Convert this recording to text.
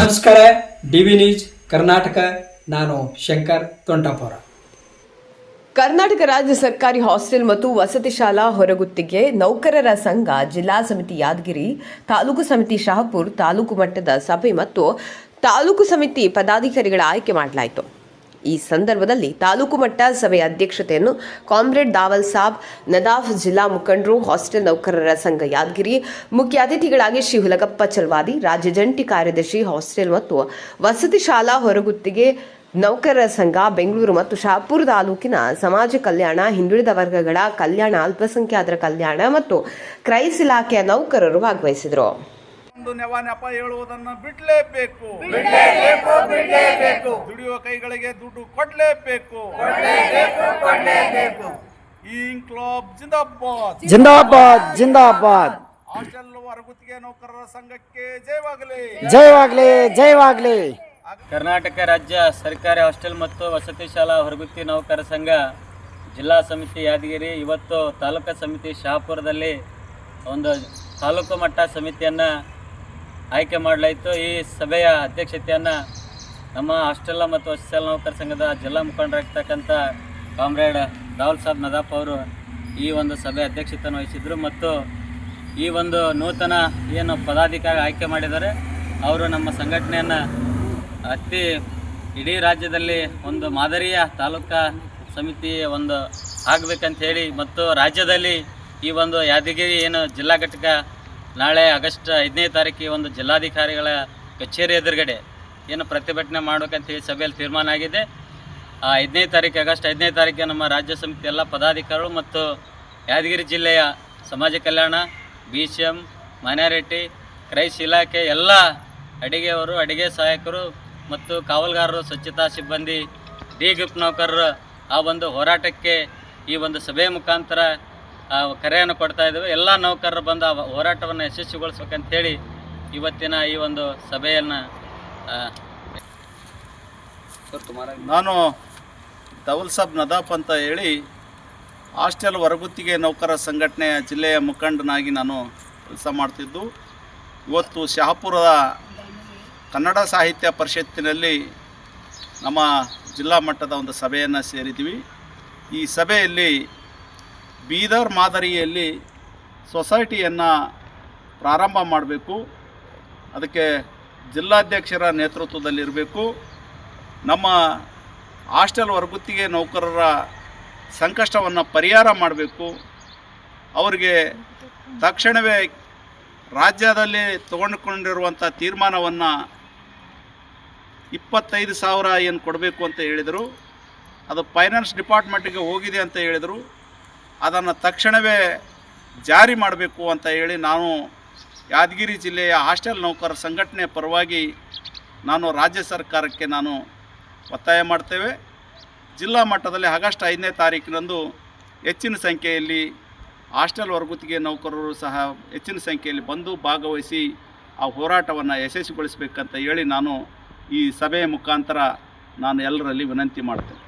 ನಮಸ್ಕಾರ, D V news, Karnataka. ನಾನು ಶಂಕರ್ ತೊಂಟಾಪುರ ಕರ್ನಾಟಕ ರಾಜ್ಯ ಸರ್ಕಾರಿ ಹಾಸ್ಟೆಲ್ ಮತ್ತು ವಸತಿ ಶಾಲಾ ಹೊರಗುತ್ತಿಗೆ ನೌಕರರ ಸಂಘ ಜಿಲ್ಲಾ ಸಮಿತಿ ಯಾದಗಿರಿ, ತಾಲೂಕು ಸಮಿತಿ ಶಹಾಪುರ್, ತಾಲೂಕು ಮಟ್ಟದ ಸಭೆ ಮತ್ತು ತಾಲೂಕು ಸಮಿತಿ ಪದಾಧಿಕಾರಿಗಳ ಆಯ್ಕೆ ಮಾಡಲಾಯಿತು. ಈ ಸಂದರ್ಭದಲ್ಲಿ ತಾಲೂಕು ಮಟ್ಟ ಸಭೆಯ ಅಧ್ಯಕ್ಷತೆಯನ್ನು ಕಾಮ್ರೇಡ್ ದಾವಲ್ ಸಾಬ್, ನದಾಫ್ ಜಿಲ್ಲಾ ಮುಖಂಡರು, ಹಾಸ್ಟೆಲ್ ನೌಕರರ ಸಂಘ ಯಾದಗಿರಿ, ಮುಖ್ಯ ಅತಿಥಿಗಳಾಗಿ ಶ್ರೀ ಹುಲಗಪ್ಪ ಚಲ್ವಾದಿ, ರಾಜ್ಯ ಜಂಟಿ ಕಾರ್ಯದರ್ಶಿ ಹಾಸ್ಟೆಲ್ ಮತ್ತು ವಸತಿ ಶಾಲಾ ಹೊರಗುತ್ತಿಗೆ ನೌಕರರ ಸಂಘ, ಬೆಂಗಳೂರು ಮತ್ತು ಶಾಪುರ ತಾಲೂಕಿನ ಸಮಾಜ ಕಲ್ಯಾಣ, ಹಿಂದುಳಿದ ವರ್ಗಗಳ ಕಲ್ಯಾಣ, ಅಲ್ಪಸಂಖ್ಯಾತರ ಕಲ್ಯಾಣ ಮತ್ತು ಕ್ರೈಸ್ ಇಲಾಖೆಯ ನೌಕರರು ಭಾಗವಹಿಸಿದರು. ಒಂದು ನೆವ ನೆಪ ಹೇಳುವುದನ್ನು ಬಿಡಲೇಬೇಕು. ದುಡಿಯುವ ಕೈಗಳಿಗೆ ದುಡ್ಡು ಕೊಡ್ಲೇಬೇಕು. ಕ್ಲಬ್ ಜಿಂದಾಬಾದ್. ಜಿಂದಾಬಾದ್ ಜಿಂದಾಬಾದ್. ಹಾಸ್ಟೆಲ್ ಹೊರಗುತ್ತಿಗೆ ನೌಕರರ ಸಂಘಕ್ಕೆ ಜಯವಾಗಲಿ. ಜಯವಾಗಲಿ ಜಯವಾಗಲಿ. ಕರ್ನಾಟಕ ರಾಜ್ಯ ಸರ್ಕಾರಿ ಹಾಸ್ಟೆಲ್ ಮತ್ತು ವಸತಿ ಶಾಲಾ ಹೊರಗುತ್ತಿ ನೌಕರ ಸಂಘ ಜಿಲ್ಲಾ ಸಮಿತಿ ಯಾದಗಿರಿ ಇವತ್ತು ತಾಲೂಕು ಸಮಿತಿ ಶಹಾಪುರದಲ್ಲಿ ಒಂದು ತಾಲೂಕು ಮಟ್ಟ ಸಮಿತಿಯನ್ನು ಆಯ್ಕೆ ಮಾಡಲಾಯಿತು. ಈ ಸಭೆಯ ಅಧ್ಯಕ್ಷತೆಯನ್ನು ನಮ್ಮ ಹಾಸ್ಟೆಲ್ ಮತ್ತು ಶಾಲಾ ನೌಕರ ಸಂಘದ ಜಿಲ್ಲಾ ಮುಖಂಡರಾಗಿರ್ತಕ್ಕಂಥ ಕಾಮ್ರೇಡ್ ರಾಹುಲ್ ಸಾಬ್ ನದಾಪ್ ಅವರು ಈ ಒಂದು ಸಭೆ ಅಧ್ಯಕ್ಷತೆಯನ್ನು ವಹಿಸಿದ್ರು ಮತ್ತು ಈ ಒಂದು ನೂತನ ಏನು ಪದಾಧಿಕಾರಿ ಆಯ್ಕೆ ಮಾಡಿದ್ದಾರೆ. ಅವರು ನಮ್ಮ ಸಂಘಟನೆಯನ್ನು ಅತಿ ಇಡೀ ರಾಜ್ಯದಲ್ಲಿ ಒಂದು ಮಾದರಿಯ ತಾಲೂಕಾ ಸಮಿತಿ ಒಂದು ಆಗಬೇಕಂತ ಹೇಳಿ ಮತ್ತು ರಾಜ್ಯದಲ್ಲಿ ಈ ಒಂದು ಯಾದಗಿರಿ ಏನು ಜಿಲ್ಲಾ ಘಟಕ ನಾಳೆ ಆಗಸ್ಟ್ ಐದನೇ ತಾರೀಕಿಗೆ ಒಂದು ಜಿಲ್ಲಾಧಿಕಾರಿಗಳ ಕಚೇರಿ ಎದುರುಗಡೆ ಏನು ಪ್ರತಿಭಟನೆ ಮಾಡಬೇಕಂತೇಳಿ ಸಭೆಯಲ್ಲಿ ತೀರ್ಮಾನ ಆಗಿದೆ. ಆ ಐದನೇ ತಾರೀಕು, ಆಗಸ್ಟ್ ಐದನೇ ತಾರೀಕಿಗೆ ನಮ್ಮ ರಾಜ್ಯ ಸಮಿತಿ ಎಲ್ಲ ಪದಾಧಿಕಾರಿಗಳು ಮತ್ತು ಯಾದಗಿರಿ ಜಿಲ್ಲೆಯ ಸಮಾಜ ಕಲ್ಯಾಣ, ಬಿ ಸಿ ಎಂ ಮೈನಾರಿಟಿ ಕ್ರೈಸ್ ಇಲಾಖೆ ಎಲ್ಲ ಅಡಿಗೆಯವರು, ಅಡಿಗೆ ಸಹಾಯಕರು ಮತ್ತು ಕಾವಲುಗಾರರು, ಸ್ವಚ್ಛತಾ ಸಿಬ್ಬಂದಿ, ಡಿ ಗ್ರೂಪ್ ನೌಕರರು ಆ ಒಂದು ಹೋರಾಟಕ್ಕೆ ಈ ಒಂದು ಸಭೆಯ ಮುಖಾಂತರ ಕರೆಯನ್ನು ಕೊಡ್ತಾ ಇದ್ದೇವೆ. ಎಲ್ಲ ನೌಕರರು ಬಂದು ಆ ಹೋರಾಟವನ್ನು ಯಶಸ್ವಿಗೊಳಿಸ್ಬೇಕಂತೇಳಿ ಇವತ್ತಿನ ಈ ಒಂದು ಸಭೆಯನ್ನು ನಾನು ದೌಲ್ ಸಾಬ್ ನದಾಫ್ ಅಂತ ಹೇಳಿ ಹಾಸ್ಟೆಲ್ ಹೊರಗುತ್ತಿಗೆ ನೌಕರ ಸಂಘಟನೆಯ ಜಿಲ್ಲೆಯ ಮುಖಂಡನಾಗಿ ನಾನು ಕೆಲಸ ಮಾಡ್ತಿದ್ದು. ಇವತ್ತು ಶಹಾಪುರದ ಕನ್ನಡ ಸಾಹಿತ್ಯ ಪರಿಷತ್ತಿನಲ್ಲಿ ನಮ್ಮ ಜಿಲ್ಲಾ ಮಟ್ಟದ ಒಂದು ಸಭೆಯನ್ನು ಸೇರಿದ್ದೀವಿ. ಈ ಸಭೆಯಲ್ಲಿ ಬೀದರ್ ಮಾದರಿಯಲ್ಲಿ ಸೊಸೈಟಿಯನ್ನು ಪ್ರಾರಂಭ ಮಾಡಬೇಕು. ಅದಕ್ಕೆ ಜಿಲ್ಲಾಧ್ಯಕ್ಷರ ನೇತೃತ್ವದಲ್ಲಿರಬೇಕು. ನಮ್ಮ ಹಾಸ್ಟೆಲ್ ಹೊರಗುತ್ತಿಗೆ ನೌಕರರ ಸಂಕಷ್ಟವನ್ನು ಪರಿಹಾರ ಮಾಡಬೇಕು. ಅವರಿಗೆ ತಕ್ಷಣವೇ ರಾಜ್ಯದಲ್ಲಿ ತಗೊಂಡುಕೊಂಡಿರುವಂಥ ತೀರ್ಮಾನವನ್ನು ಇಪ್ಪತ್ತೈದು ಸಾವಿರ ಏನು ಕೊಡಬೇಕು ಅಂತ ಹೇಳಿದರು. ಅದು ಫೈನಾನ್ಸ್ ಡಿಪಾರ್ಟ್ಮೆಂಟಿಗೆ ಹೋಗಿದೆ ಅಂತ ಹೇಳಿದರು. ಅದನ್ನು ತಕ್ಷಣವೇ ಜಾರಿ ಮಾಡಬೇಕು ಅಂತ ಹೇಳಿ ನಾನು ಯಾದಗಿರಿ ಜಿಲ್ಲೆಯ ಹಾಸ್ಟೆಲ್ ನೌಕರರ ಸಂಘಟನೆ ಪರವಾಗಿ ನಾನು ರಾಜ್ಯ ಸರ್ಕಾರಕ್ಕೆ ನಾನು ಒತ್ತಾಯ ಮಾಡ್ತೇವೆ. ಜಿಲ್ಲಾ ಮಟ್ಟದಲ್ಲಿ ಆಗಸ್ಟ್ ಐದನೇ ತಾರೀಕಿನಂದು ಹೆಚ್ಚಿನ ಸಂಖ್ಯೆಯಲ್ಲಿ ಹಾಸ್ಟೆಲ್ ವರ್ಗುತ್ತಿಗೆ ನೌಕರರು ಸಹ ಹೆಚ್ಚಿನ ಸಂಖ್ಯೆಯಲ್ಲಿ ಬಂದು ಭಾಗವಹಿಸಿ ಆ ಹೋರಾಟವನ್ನು ಯಶಸ್ವಿಗೊಳಿಸಬೇಕಂತ ಹೇಳಿ ನಾನು ಈ ಸಭೆಯ ಮುಖಾಂತರ ನಾನು ಎಲ್ಲರಲ್ಲಿ ವಿನಂತಿ ಮಾಡ್ತೇನೆ.